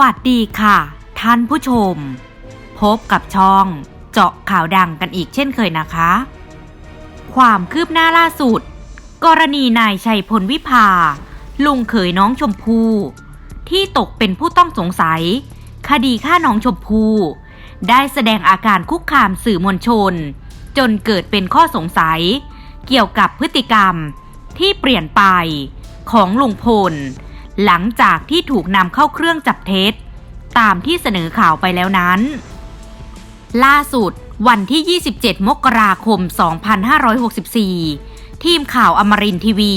วัสดีค่ะ ท่านผู้ชม พบกับช่องเจาะข่าวดังกันอีกเช่นเคยนะคะ ความคืบหน้าล่าสุด กรณีนายชัยพลวิภา ลุงเขยน้องชมพู่ที่ตกเป็นผู้ต้องสงสัย คดีฆ่าน้องชมพู่ได้แสดงอาการคุกคามสื่อมวลชน จนเกิดเป็นข้อสงสัย เกี่ยวกับพฤติกรรมที่เปลี่ยนไปของลุงพล หลังจากที่ถูกนำเข้าเครื่องจับเท็จ ตามที่เสนอข่าวไปแล้วนั้น ล่าสุดวันที่ 27 มกราคม 2564 ทีมข่าวอมรินทีวี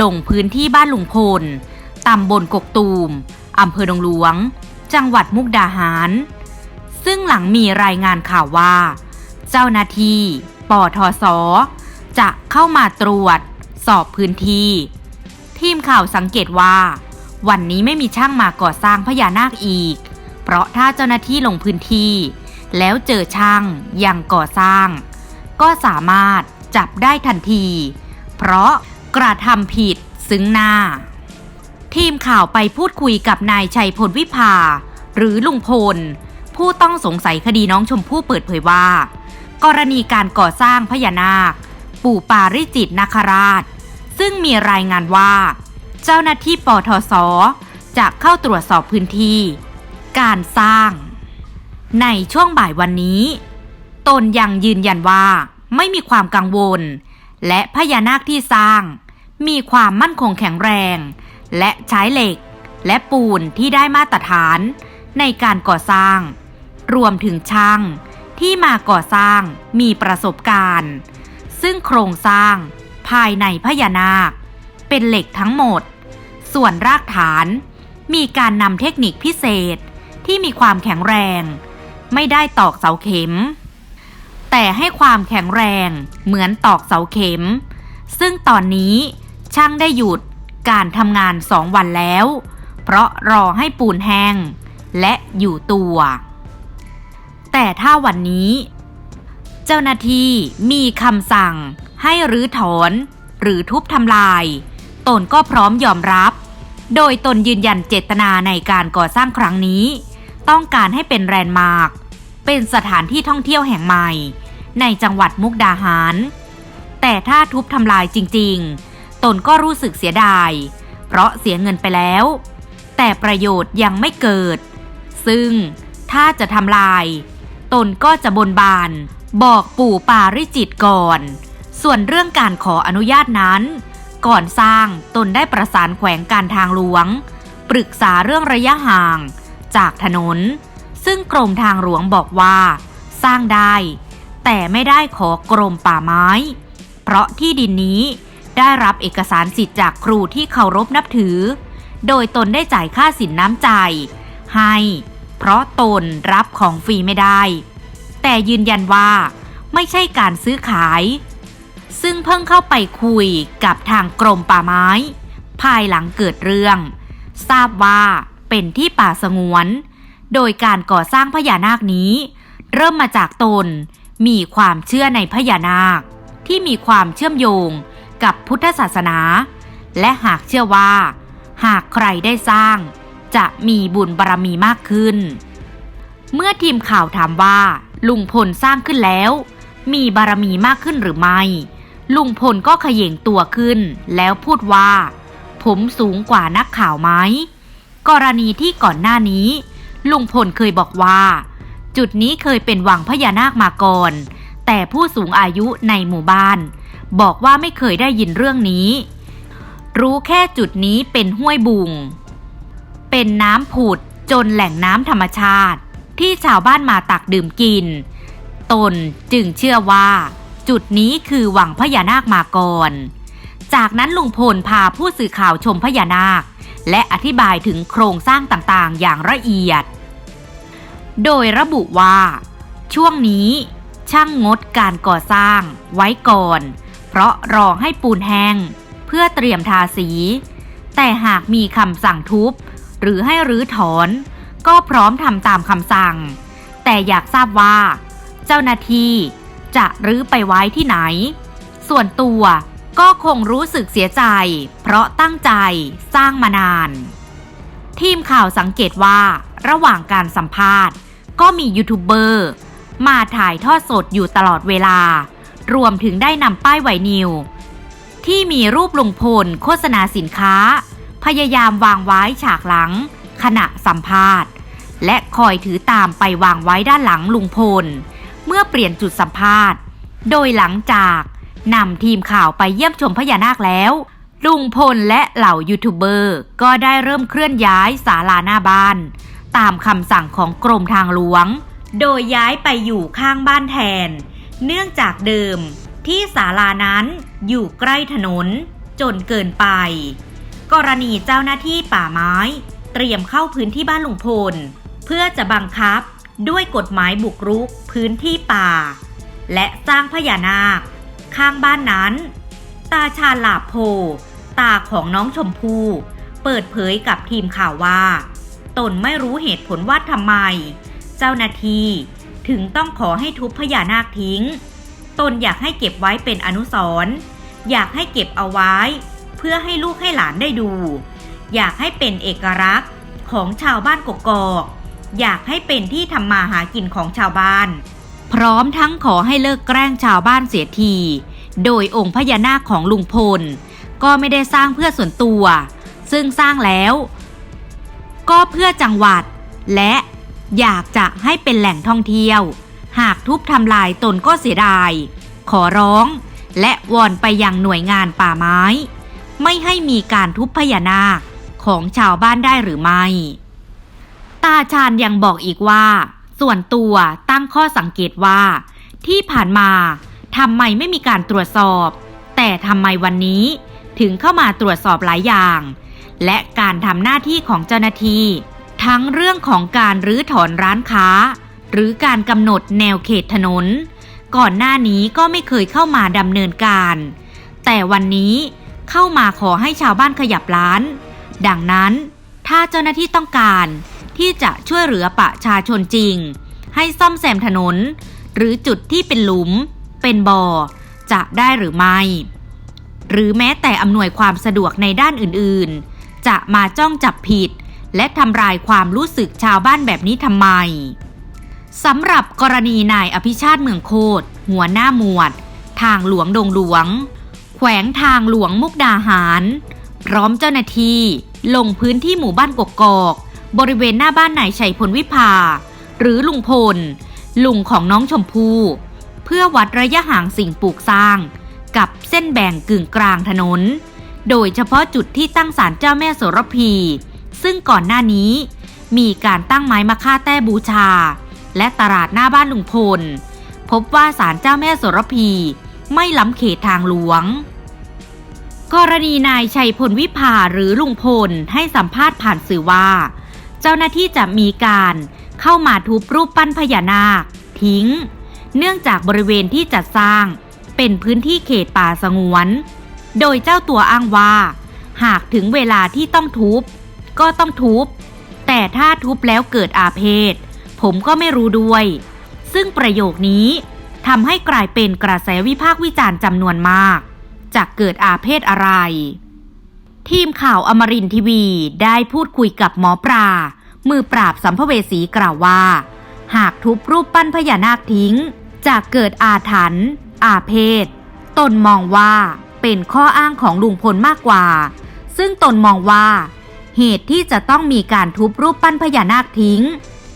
ลงพื้นที่บ้านลุงพล ตำบลกกตูม อำเภอดงหลวง จังหวัดมุกดาหาร ซึ่งหลังมีรายงานข่าวว่า เจ้าหน้าที่ปทศจะเข้ามาตรวจ สอบพื้นที่ ทีมข่าวสังเกตว่า วันนี้ไม่มีช่างมาก่อสร้างพญานาคอีก เพราะถ้าเจ้าหน้าที่ลงพื้นที่ แล้วเจอช่างยังก่อสร้าง ก็สามารถจับได้ทันที เพราะกระทำผิดซึ้งหน้า ทีมข่าวไปพูดคุยกับนายชัยพลวิภา หรือลุงพล ผู้ต้องสงสัยคดีน้องชมพู่เปิดเผยว่า กรณีการก่อสร้างพญานาค ปู่ปาริจิตนาคราช ซึ่งมีรายงานว่า เจ้าหน้าที่ปทศจะเข้าตรวจสอบพื้นที่ การสร้าง ในช่วงบ่ายวันนี้ ตนยังยืนยันว่าไม่มีความกังวล และพญานาคที่สร้าง มีความมั่นคงแข็งแรง และใช้เหล็ก และปูนที่ได้มาตรฐานในการก่อสร้าง รวมถึงช่างที่มาก่อสร้างมีประสบการณ์ ซึ่งโครงสร้าง ภายในพญานาค เป็นเหล็กทั้งหมด ส่วนรากฐานมีการนำเทคนิคพิเศษที่มีความแข็งแรง ไม่ได้ตอกเสาเข็ม แต่ให้ความแข็งแรงเหมือนตอกเสาเข็ม ซึ่งตอนนี้ช่างได้หยุดการทำงานสองวันแล้ว เพราะรอให้ปูนแห้งและอยู่ตัว แต่ถ้าวันนี้ เจ้าหน้าที่มีคำสั่ง ให้รื้อถอน หรือทุบทำลาย ตนก็พร้อมยอมรับ โดยตนยืนยันเจตนาในการก่อสร้างครั้งนี้ ต้องการให้เป็นแรนด์มาร์คเป็นสถานที่ท่องเที่ยวแห่งใหม่ ในจังหวัดมุกดาหาร แต่ถ้าทุบทำลายจริง ๆ ตนก็รู้สึกเสียดาย เพราะเสียเงินไปแล้ว แต่ประโยชน์ยังไม่เกิด ซึ่งถ้าจะทำลาย ตนก็จะบนบาน บอกปู่ปาริจิตก่อน ส่วนเรื่องการขออนุญาตนั้น ก่อนสร้างตนได้ประสานแขวงการทางหลวง ปรึกษาเรื่องระยะห่าง จากถนน ซึ่งกรมทางหลวงบอกว่า สร้างได้ แต่ไม่ได้ขอกรมป่าไม้ เพราะที่ดินนี้ได้รับเอกสารสิทธิ์จากครูที่เคารพนับถือ โดยตนได้จ่ายค่าสินน้ำใจ ให้ เพราะตนรับของฟรีไม่ได้ แต่ยืนยันว่า ไม่ใช่การซื้อขาย ซึ่งเพิ่งเข้าไปคุยกับทางกรมป่าไม้ ภายหลังเกิดเรื่อง ทราบว่าเป็นที่ป่าสงวน โดยการก่อสร้างพญานาคนี้ เริ่มมาจากตนมีความเชื่อในพญานาค ที่มีความเชื่อมโยงกับพุทธศาสนา และหากเชื่อว่า หากใครได้สร้าง จะมีบุญบารรมีมากขึ้น เมื่อทีมข่าวถามว่าลุงพลสร้างขึ้นแล้ว มีบารมีมากขึ้นหรือไม่ ลุงพลก็ขย่งตัวขึ้น แล้วพูดว่า ผมสูงกว่านักข่าวไหม กรณีที่ก่อนหน้านี้ ลุงพลเคยบอกว่า จุดนี้เคยเป็นวังพญานาคมาก่อน แต่ผู้สูงอายุในหมู่บ้าน บอกว่าไม่เคยได้ยินเรื่องนี้ รู้แค่จุดนี้เป็นห้วยบุง เป็นน้ำผุดจนแหล่งน้ำธรรมชาติ ที่ชาวบ้านมาตักดื่มกิน ตนจึงเชื่อว่า จุดนี้คือวังพญานาคมาก่อน จากนั้นลุงพลพาผู้สื่อข่าวชมพญานาค และอธิบายถึงโครงสร้างต่างๆ อย่างละเอียด โดยระบุว่า ช่วงนี้ช่างงดการก่อสร้างไว้ก่อน เพราะรอให้ปูนแห้งเพื่อเตรียมทาสี แต่หากมีคำสั่งทุบ หรือให้รื้อถอน ก็พร้อมทำตามคำสั่ง แต่อยากทราบว่า เจ้าหน้าที่ จะรื้อไปไว้ที่ไหน ส่วนตัวก็คงรู้สึกเสียใจ เพราะตั้งใจสร้างมานาน ทีมข่าวสังเกตว่า ระหว่างการสัมภาษณ์ ก็มียูทูบเบอร์มาถ่ายทอดสดอยู่ตลอดเวลา รวมถึงได้นำป้ายไวนิว ที่มีรูปลุงพลโฆษณาสินค้า พยายามวางไว้ฉากหลัง ขณะสัมภาษณ์ และคอยถือตามไปวางไว้ด้านหลังลุงพล เมื่อเปลี่ยนจุดสัมภาษณ์ โดยหลังจากนำทีมข่าวไปเยี่ยมชมพญานาคแล้ว ลุงพลและเหล่ายูทูบเบอร์ก็ได้เริ่มเคลื่อนย้ายศาลาหน้าบ้าน ตามคำสั่งของกรมทางหลวง โดยย้ายไปอยู่ข้างบ้านแทน เนื่องจากเดิมที่ศาลานั้นอยู่ใกล้ถนนจนเกินไป กรณีเจ้าหน้าที่ป่าไม้ เตรียมเข้าพื้นที่บ้านลุงพล เพื่อจะบังคับ ด้วยกฎหมายบุกรุกพื้นที่ป่า และสร้างพญานาค ข้างบ้านนั้น ตาชาลาโพ ตาของน้องชมพู่เปิดเผยกับทีมข่าวว่า ตนไม่รู้เหตุผลว่าทำไม เจ้าหน้าที่ถึงต้องขอให้ทุบพญานาคทิ้ง ตนอยากให้เก็บไว้เป็นอนุสรณ์อยากให้เก็บเอาไว้ เพื่อให้ลูกให้หลานได้ดู อยากให้เป็นเอกลักษณ์ของชาวบ้านกกอก อยากให้เป็นที่ทำมาหากินของชาวบ้าน พร้อมทั้งขอให้เลิกแกล้งชาวบ้านเสียที โดยองค์พญานาคของลุงพล ก็ไม่ได้สร้างเพื่อส่วนตัว ซึ่งสร้างแล้ว ก็เพื่อจังหวัด และอยากจะให้เป็นแหล่งท่องเที่ยว หากทุบทำลายตนก็เสียดาย ขอร้อง และวอนไปยังหน่วยงานป่าไม้ ไม่ให้มีการทุบพญานาคของชาวบ้านได้หรือไม่ ตาชาญยังบอกอีกว่า ส่วนตัวตั้งข้อสังเกตว่า ที่ผ่านมาทำไมไม่มีการตรวจสอบ แต่ทำไมวันนี้ถึงเข้ามาตรวจสอบหลายอย่าง และการทำหน้าที่ของเจ้าหน้าที่ทั้งเรื่องของการรื้อถอนร้านค้า หรือการกำหนดแนวเขตถนน ก่อนหน้านี้ก็ไม่เคยเข้ามาดำเนินการ แต่วันนี้เข้ามาขอให้ชาวบ้านขยับร้าน ดังนั้นถ้าเจ้าหน้าที่ต้องการ ที่จะช่วยเหลือประชาชนจริง ให้ซ่อมแซมถนน หรือจุดที่เป็นหลุม เป็นบ่อ จะได้หรือไม่ หรือแม้แต่อำนวยความสะดวกในด้านอื่นๆ จะมาจ้องจับผิด และทำลายความรู้สึกชาวบ้านแบบนี้ทำไมสำหรับกรณีนายอภิชาติเมืองโคตรหัวหน้าหมวด ทางหลวงดงหลวง แขวงทางหลวงมุกดาหาร พร้อมเจ้าหน้าที่ลงพื้นที่หมู่บ้านกกอก บริเวณหน้าบ้านนายชัยพลวิภา หรือลุงพล ลุงของน้องชมพู่เพื่อวัดระยะห่างสิ่งปลูกสร้าง กับเส้นแบ่งกึ่งกลางถนน โดยเฉพาะจุดที่ตั้งศาลเจ้าแม่โสระพี ซึ่งก่อนหน้านี้ มีการตั้งไม้มะค่าแต้บูชา และตลาดหน้าบ้านลุงพล พบว่าศาลเจ้าแม่โสระพีไม่ล้ำเขตทางหลวง กรณีนายชัยพลวิภาหรือลุงพลให้สัมภาษณ์ผ่านสื่อว่า เจ้าหน้าที่จะมีการเข้ามาทุบรูปปั้นพญานาค ทิ้ง เนื่องจากบริเวณที่จัดสร้าง เป็นพื้นที่เขตป่าสงวน โดยเจ้าตัวอ้างว่า หากถึงเวลาที่ต้องทุบ ก็ต้องทุบ แต่ถ้าทุบแล้วเกิดอาเพศ ผมก็ไม่รู้ด้วย ซึ่งประโยคนี้ทำให้กลายเป็นกระแสวิพากษ์วิจารณ์จำนวนมากจะเกิดอาเพศอะไร ทีมข่าวอมรินทีวีได้พูดคุยกับหมอปลา มือปราบสัมภเวสีกล่าวว่า หากทุบรูปปั้นพญานาคทิ้ง จะเกิดอาถรรพ์อาเพศ ตนมองว่าเป็นข้ออ้างของลุงพลมากกว่า ซึ่งตนมองว่า เหตุที่จะต้องมีการทุบรูปปั้นพญานาคทิ้ง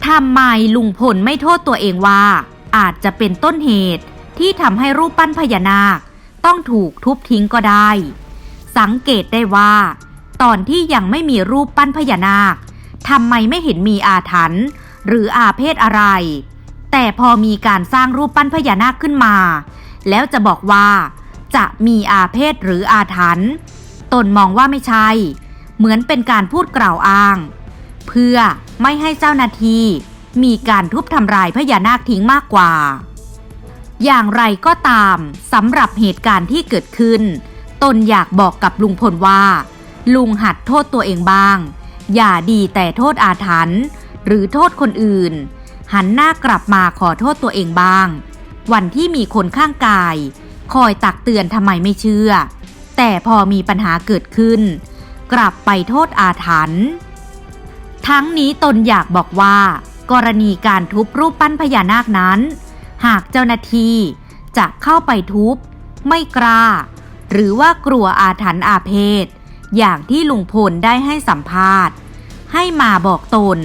ทำไมลุงพลไม่โทษตัวเองว่า อาจจะเป็นต้นเหตุที่ทำให้รูปปั้นพญานาค ต้องถูกทุบทิ้งก็ได้ สังเกตได้ว่า ตอนที่ยังไม่มีรูปปั้นพญานาคทำไมไม่เห็นมีอาถรรพ์หรืออาเพศอะไร แต่พอมีการสร้างรูปปั้นพญานาคขึ้นมา แล้วจะบอกว่า จะมีอาเพศหรืออาถรรพ์ตนมองว่าไม่ใช่ เหมือนเป็นการพูดกล่าวอ้าง เพื่อไม่ให้เจ้าหน้าที่มีการทุบทำลายพญานาคทิ้งมากกว่า อย่างไรก็ตามสำหรับเหตุการณ์ที่เกิดขึ้น ตนอยากบอกกับลุงพลว่า ลุงหัดโทษตัวเองบ้าง อย่าดีแต่โทษอาถรรพ์หรือโทษคนอื่น หันหน้ากลับมาขอโทษตัวเองบ้าง วันที่มีคนข้างกาย คอยตักเตือนทำไมไม่เชื่อ แต่พอมีปัญหาเกิดขึ้น กลับไปโทษอาถรรพ์ทั้งนี้ตนอยากบอกว่า กรณีการทุบรูปปั้นพญานาคนั้น หากเจ้าหน้าที่จะเข้าไปทุบ ไม่กล้า หรือว่ากลัวอาถรรพ์อาเพศ อย่างที่ลุงพลได้ให้สัมภาษณ์ ให้มาบอกตน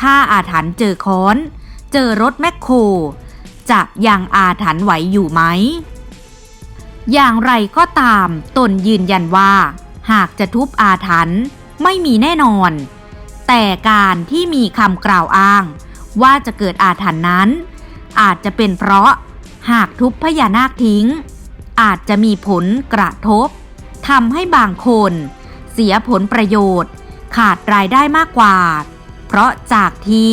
ถ้าอาถรรพ์เจอค้อน เจอรถแมคโคร จะยังอาถรรพ์ไหวอยู่ไหม อย่างไรก็ตามตนยืนยันว่า หากจะทุบอาถรรพ์ไม่มีแน่นอน แต่การที่มีคำกล่าวอ้าง ว่าจะเกิดอาถรรพ์นั้น อาจจะเป็นเพราะหากทุบพญานาคทิ้ง อาจจะมีผลกระทบทำให้บางคน เสียผลประโยชน์ ขาดรายได้มากกว่า เพราะจากที่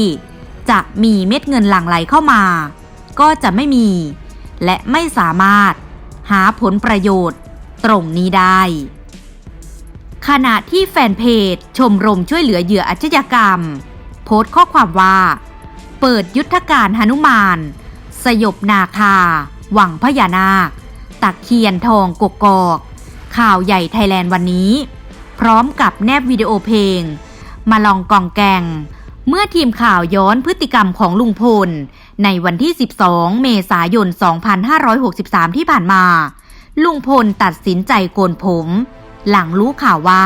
จะมีเม็ดเงินหลั่งไหลเข้ามา ก็จะไม่มี และไม่สามารถหาผลประโยชน์ตรงนี้ได้ ขณะที่แฟนเพจชมรมช่วยเหลือเหยื่ออาชญากรรม โพสต์ข้อความว่า เปิดยุทธการหนุมาน สยบนาคา หวังพญานาค ตักเคียนทองกกอก ข่าวใหญ่ไทยแลนด์วันนี้ พร้อมกับแนบวิดีโอเพลง มาลองกองแกง เมื่อทีมข่าวย้อนพฤติกรรมของลุงพล ในวันที่ 12 เมษายน 2563 ที่ผ่านมา ลุงพลตัดสินใจโกนผม หลังรู้ข่าวว่า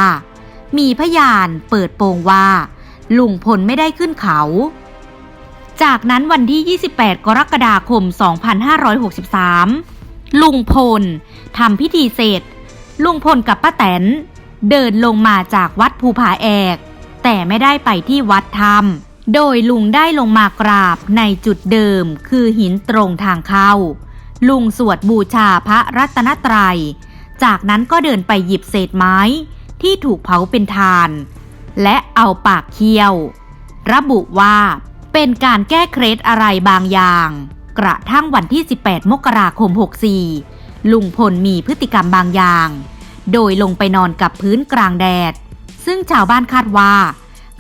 มีพยานเปิดโปงว่า ลุงพลไม่ได้ขึ้นเขาจากนั้นวันที่ 28 กรกฎาคม 2563 ลุงพลทำพิธีเสร็จ ลุงพลกับป้าแตน เดินลงมาจากวัดภูผาแอก แต่ไม่ได้ไปที่วัดธรรม โดยลุงได้ลงมากราบในจุดเดิมคือหินตรงทางเข้า ลุงสวดบูชาพระรัตนตรัย จากนั้นก็เดินไปหยิบเศษไม้ที่ถูกเผาเป็นทาน และเอาปากเคี้ยว ระบุว่าเป็นการแก้เคล็ดอะไรบางอย่าง กระทั่งวันที่ 18 มกราคม 64 ลุงพลมีพฤติกรรมบางอย่าง โดยลงไปนอนกับพื้นกลางแดด ซึ่งชาวบ้านคาดว่า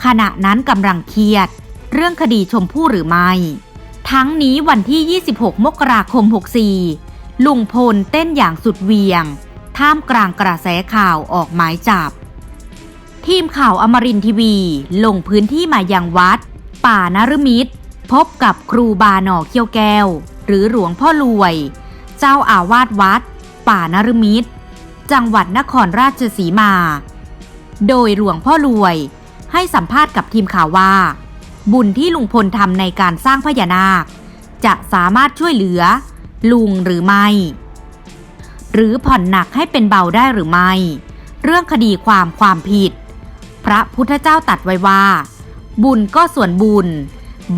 ขณะนั้นกำลังเครียด เรื่องคดีชมพู่หรือไม่ ทั้งนี้วันที่ 26 มกราคม 64 ลุงพลเต้นอย่างสุดเวียง ท่ามกลางกระแสข่าวออกหมายจับ ทีมข่าวอมรินทีวี ลงพื้นที่มายังวัด ป่านรมิตร พบกับครูบาหน่อเขี้ยวแก้ว หรือหลวงพ่อรวย เจ้าอาวาสวัด ป่านรมิตร จังหวัดนครราชสีมา โดยหลวงพ่อรวย ให้สัมภาษณ์กับทีมข่าวว่า บุญที่ลุงพลทำในการสร้างพญานาค จะสามารถช่วยเหลือ ลุงหรือไม่ หรือผ่อนหนักให้เป็นเบาได้หรือไม่ เรื่องคดีความความผิด พระพุทธเจ้าตัดไว้ว่า บุญก็ส่วนบุญ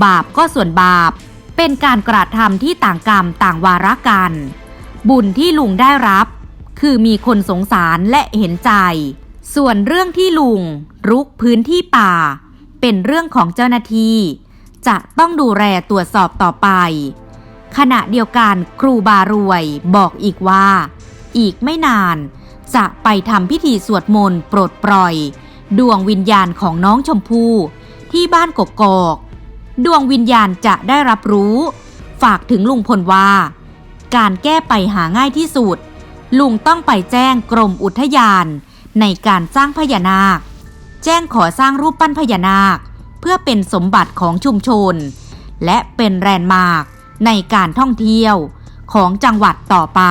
บาปก็ส่วนบาป เป็นการกระทำที่ต่างกรรมต่างวาระกัน บุญที่ลุงได้รับ คือมีคนสงสารและเห็นใจ ส่วนเรื่องที่ลุงรุกพื้นที่ป่า เป็นเรื่องของเจ้าหน้าที่ จะต้องดูแลตรวจสอบต่อไป ขณะเดียวกันครูบารวยบอกอีกว่า อีกไม่นานจะไปทำพิธีสวดมนต์ปรดปล่อย ดวงวิญญาณของน้องชมพู่ที่บ้านกกอก ดวงวิญญาณจะได้รับรู้ ฝากถึงลุงพลว่า การแก้ไปหาง่ายที่สุด ลุงต้องไปแจ้งกรมอุทยาน ในการสร้างพญานาค แจ้งขอสร้างรูปปั้นพญานาค เพื่อเป็นสมบัติของชุมชน และเป็นแรนด์มาร์กในการท่องเที่ยวของจังหวัดต่อไป